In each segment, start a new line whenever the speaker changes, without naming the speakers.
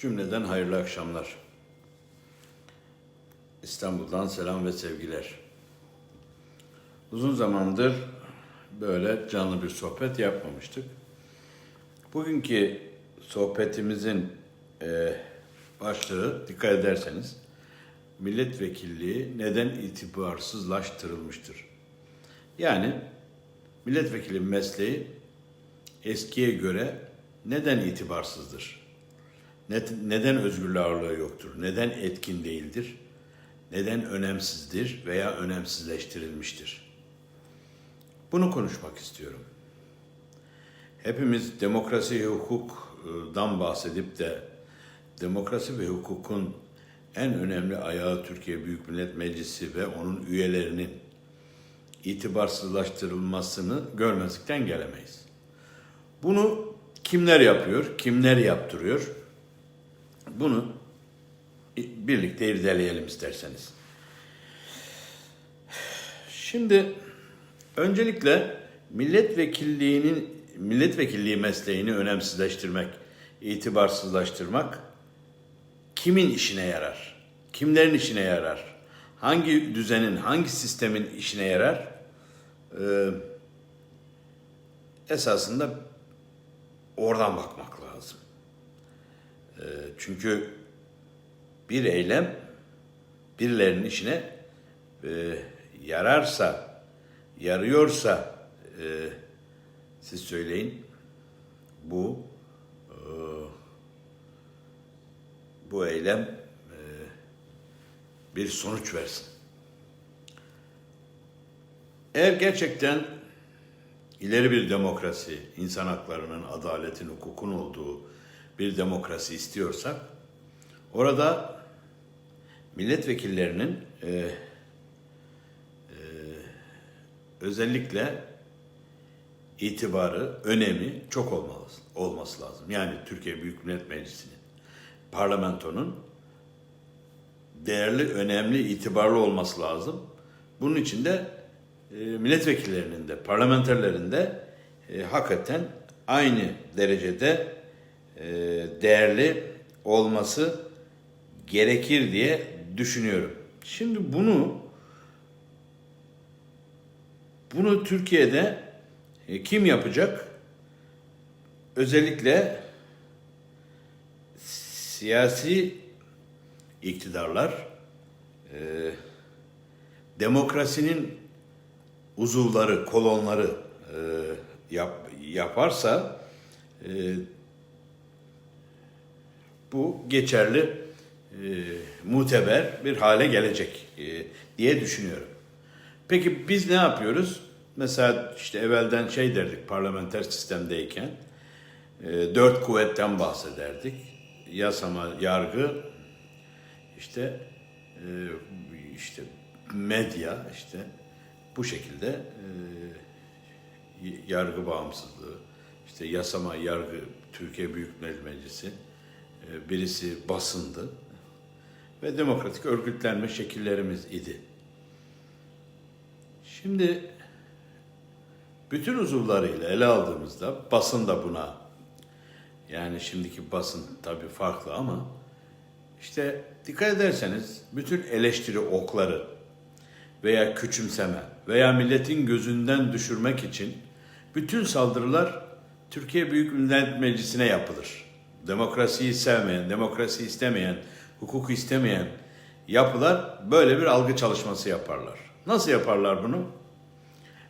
Cümleden hayırlı akşamlar. İstanbul'dan selam ve sevgiler. Uzun zamandır böyle canlı bir sohbet yapmamıştık. Bugünkü sohbetimizin e, başlığı dikkat ederseniz milletvekilliği neden itibarsızlaştırılmıştır? Yani milletvekili mesleği eskiye göre neden itibarsızdır? Ne- Neden özgürlüğü ağırlığı yoktur? Neden etkin değildir? Neden önemsizdir veya önemsizleştirilmiştir? Bunu konuşmak istiyorum. Hepimiz demokrasi ve hukukdan bahsedip de demokrasi ve hukukun en önemli ayağı Türkiye Büyük Millet Meclisi ve onun üyelerinin itibarsızlaştırılmasını görmezlikten gelemeyiz. Bunu kimler yapıyor, kimler yaptırıyor? Bunu birlikte irdeleyelim isterseniz. Şimdi öncelikle milletvekilliğinin milletvekilliği mesleğini önemsizleştirmek, itibarsızlaştırmak kimin işine yarar? Kimlerin işine yarar? Hangi düzenin, hangi sistemin işine yarar? Ee, esasında oradan bakmak lazım. Ee, çünkü bir eylem birilerinin işine e, yararsa, yarıyorsa e, siz söyleyin bu e, bu eylem e, bir sonuç versin. Eğer gerçekten ileri bir demokrasi, insan haklarının, adaletin, hukukun olduğu bir demokrasi istiyorsak, orada milletvekillerinin e, e, özellikle itibarı, önemi çok olmalı, olması lazım. Yani Türkiye Büyük Millet Meclisi'nin, parlamentonun değerli, önemli, itibarlı olması lazım. Bunun için de e, milletvekillerinin de, parlamenterlerin de e, hakikaten aynı derecede değerli olması gerekir diye düşünüyorum. Şimdi bunu bunu Türkiye'de e, kim yapacak? Özellikle siyasi iktidarlar e, demokrasinin uzuvları, kolonları e, yap, yaparsa e, bu geçerli e, muteber bir hale gelecek e, diye düşünüyorum. Peki biz ne yapıyoruz? Mesela işte evvelden şey derdik parlamenter sistemdeyken e, dört kuvvetten bahsederdik. Yasama, yargı, işte e, işte medya, işte bu şekilde e, yargı bağımsızlığı, işte yasama, yargı, Türkiye Büyük Meclisi, birisi basındı ve demokratik örgütlenme şekillerimiz idi. Şimdi bütün uzuvlarıyla ele aldığımızda basın da buna yani şimdiki basın tabii farklı ama işte dikkat ederseniz bütün eleştiri okları veya küçümseme veya milletin gözünden düşürmek için bütün saldırılar Türkiye Büyük Millet Meclisi'ne yapılır. Demokrasiyi sevmeyen, demokrasi istemeyen, hukuk istemeyen yapılar böyle bir algı çalışması yaparlar. Nasıl yaparlar bunu?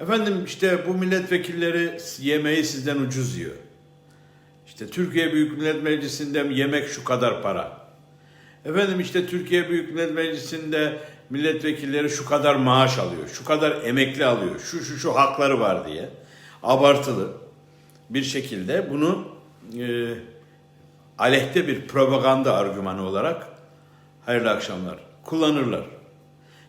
Efendim işte bu milletvekilleri yemeği sizden ucuz yiyor. İşte Türkiye Büyük Millet Meclisi'nde yemek şu kadar para. Efendim işte Türkiye Büyük Millet Meclisi'nde milletvekilleri şu kadar maaş alıyor, şu kadar emekli alıyor, şu şu şu hakları var diye abartılı bir şekilde bunu e, aleyhte bir propaganda argümanı olarak hayırlı akşamlar kullanırlar.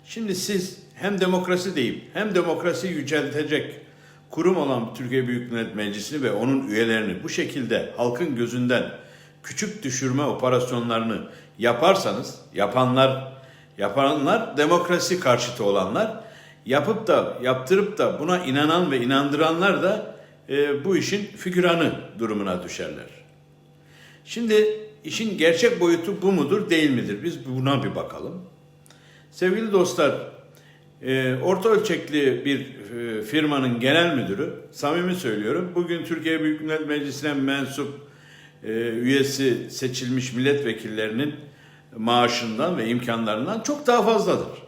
Şimdi siz hem demokrasi deyip hem demokrasiyi yüceltecek kurum olan Türkiye Büyük Millet Meclisi'ni ve onun üyelerini bu şekilde halkın gözünden küçük düşürme operasyonlarını yaparsanız, yapanlar, yapanlar demokrasi karşıtı olanlar, yapıp da yaptırıp da buna inanan ve inandıranlar da e, bu işin figüranı durumuna düşerler. Şimdi işin gerçek boyutu bu mudur değil midir? Biz buna bir bakalım. Sevgili dostlar, e, orta ölçekli bir e, firmanın genel müdürü, samimi söylüyorum, bugün Türkiye Büyük Millet Meclisi'ne mensup e, üyesi seçilmiş milletvekillerinin maaşından ve imkanlarından çok daha fazladır.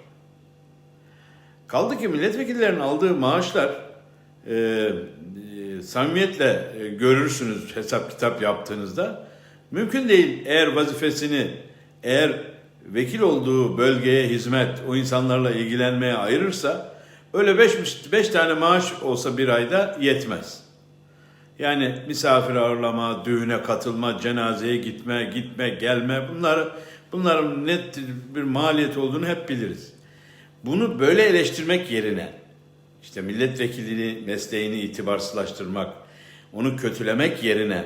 Kaldı ki milletvekillerinin aldığı maaşlar e, e, samimiyetle e, görürsünüz hesap kitap yaptığınızda mümkün değil eğer vazifesini eğer vekil olduğu bölgeye hizmet o insanlarla ilgilenmeye ayırırsa öyle beş, beş tane maaş olsa bir ayda yetmez. Yani misafir ağırlama, düğüne katılma, cenazeye gitme, gitme, gelme bunları bunların net bir maliyet olduğunu hep biliriz. Bunu böyle eleştirmek yerine işte milletvekilliğini, mesleğini itibarsızlaştırmak, onu kötülemek yerine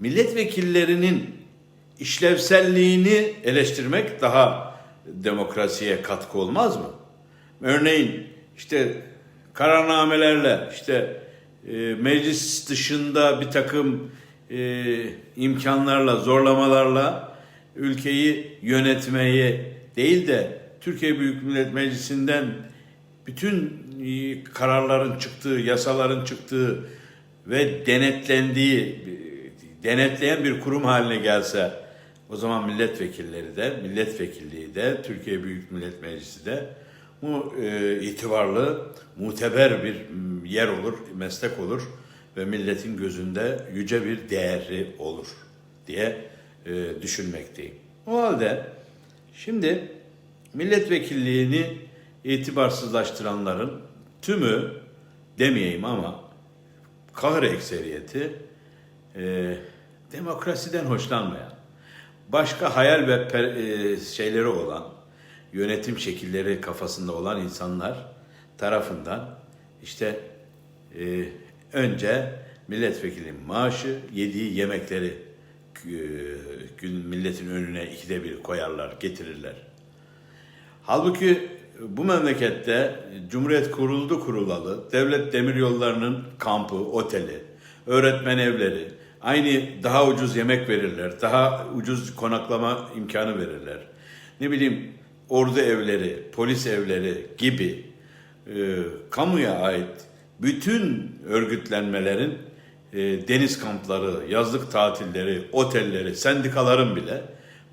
milletvekillerinin işlevselliğini eleştirmek daha demokrasiye katkı olmaz mı? Örneğin işte kararnamelerle işte e, meclis dışında bir takım e, imkanlarla, zorlamalarla ülkeyi yönetmeyi değil de Türkiye Büyük Millet Meclisi'nden bütün e, kararların çıktığı, yasaların çıktığı ve denetlendiği, denetleyen bir kurum haline gelse o zaman milletvekilleri de, milletvekilliği de, Türkiye Büyük Millet Meclisi de bu e, itibarlı, muteber bir yer olur, meslek olur ve milletin gözünde yüce bir değeri olur diye e, düşünmekteyim. O halde şimdi milletvekilliğini itibarsızlaştıranların tümü demeyeyim ama kahır ekseriyeti e, demokrasiden hoşlanmayan, başka hayal ve per- e, şeyleri olan, yönetim şekilleri kafasında olan insanlar tarafından işte e, önce milletvekilinin maaşı, yediği yemekleri e, gün milletin önüne ikide bir koyarlar, getirirler. Halbuki bu memlekette Cumhuriyet kuruldu kurulalı, devlet demiryollarının kampı, oteli, öğretmen evleri, aynı daha ucuz yemek verirler, daha ucuz konaklama imkanı verirler. Ne bileyim ordu evleri, polis evleri gibi e, kamuya ait bütün örgütlenmelerin e, deniz kampları, yazlık tatilleri, otelleri, sendikaların bile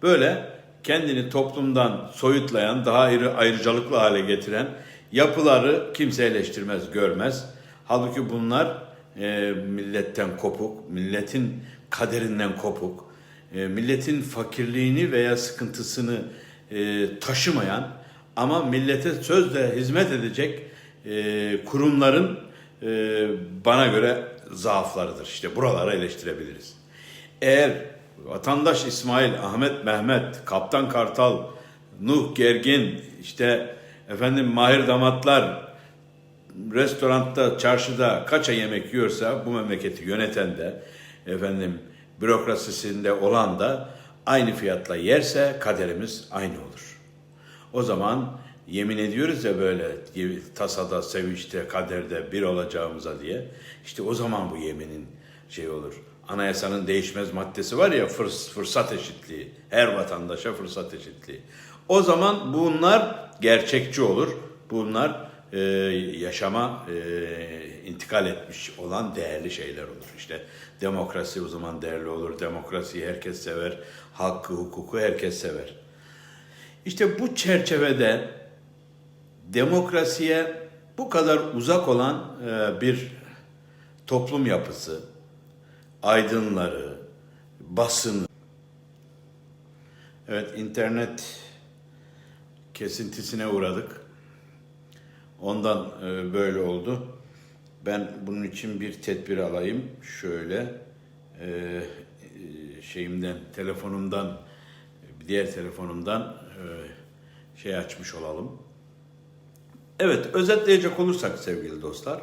böyle kendini toplumdan soyutlayan, daha ayrı, ayrıcalıklı hale getiren yapıları kimse eleştirmez, görmez. Halbuki bunlar e, milletten kopuk, milletin kaderinden kopuk, e, milletin fakirliğini veya sıkıntısını e, taşımayan ama millete sözle hizmet edecek e, kurumların e, bana göre zaaflarıdır. İşte buralara eleştirebiliriz. Eğer vatandaş İsmail, Ahmet, Mehmet, Kaptan Kartal, Nuh Gergin, işte efendim Mahir Damatlar, restoranda, çarşıda kaça yemek yiyorsa bu memleketi yöneten de efendim bürokrasisinde olan da aynı fiyatla yerse kaderimiz aynı olur. O zaman yemin ediyoruz ya böyle tasada, sevinçte, kaderde bir olacağımıza diye. İşte o zaman bu yeminin şey olur. Anayasanın değişmez maddesi var ya fırs fırsat eşitliği. Her vatandaşa fırsat eşitliği. O zaman bunlar gerçekçi olur. Bunlar e, yaşama e, intikal etmiş olan değerli şeyler olur. İşte demokrasi o zaman değerli olur. Demokrasiyi herkes sever. Hakkı, hukuku herkes sever. İşte bu çerçevede demokrasiye bu kadar uzak olan e, bir toplum yapısı, aydınları, basını, evet internet kesintisine uğradık. Ondan e, böyle oldu. Ben bunun için bir tedbir alayım. Şöyle e, şeyimden, telefonumdan, diğer telefonumdan e, şey açmış olalım. Evet, özetleyecek olursak sevgili dostlar,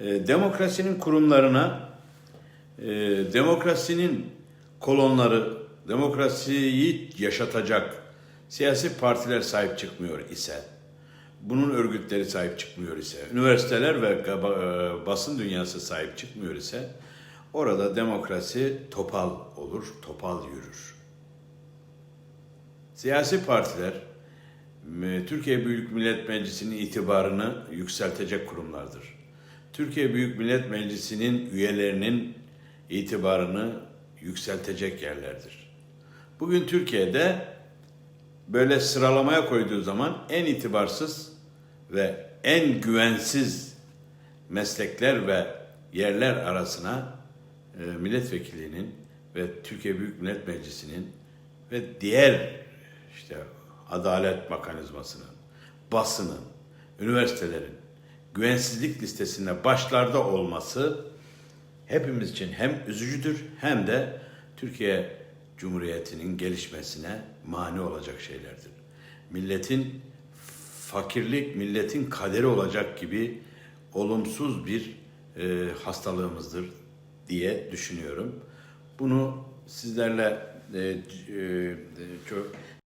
e, demokrasinin kurumlarına, e, demokrasinin kolonları, demokrasiyi yaşatacak siyasi partiler sahip çıkmıyor ise, bunun örgütleri sahip çıkmıyor ise, üniversiteler ve basın dünyası sahip çıkmıyor ise, orada demokrasi topal olur, topal yürür. Siyasi partiler Türkiye Büyük Millet Meclisi'nin itibarını yükseltecek kurumlardır. Türkiye Büyük Millet Meclisi'nin üyelerinin itibarını yükseltecek yerlerdir. Bugün Türkiye'de böyle sıralamaya koyduğu zaman en itibarsız ve en güvensiz meslekler ve yerler arasına e, milletvekilinin ve Türkiye Büyük Millet Meclisi'nin ve diğer işte adalet mekanizmasının, basının, üniversitelerin güvensizlik listesinde başlarda olması hepimiz için hem üzücüdür hem de Türkiye Cumhuriyeti'nin gelişmesine mani olacak şeylerdir. Milletin fakirlik milletin kaderi olacak gibi olumsuz bir e, hastalığımızdır diye düşünüyorum. Bunu sizlerle e, c- e, çok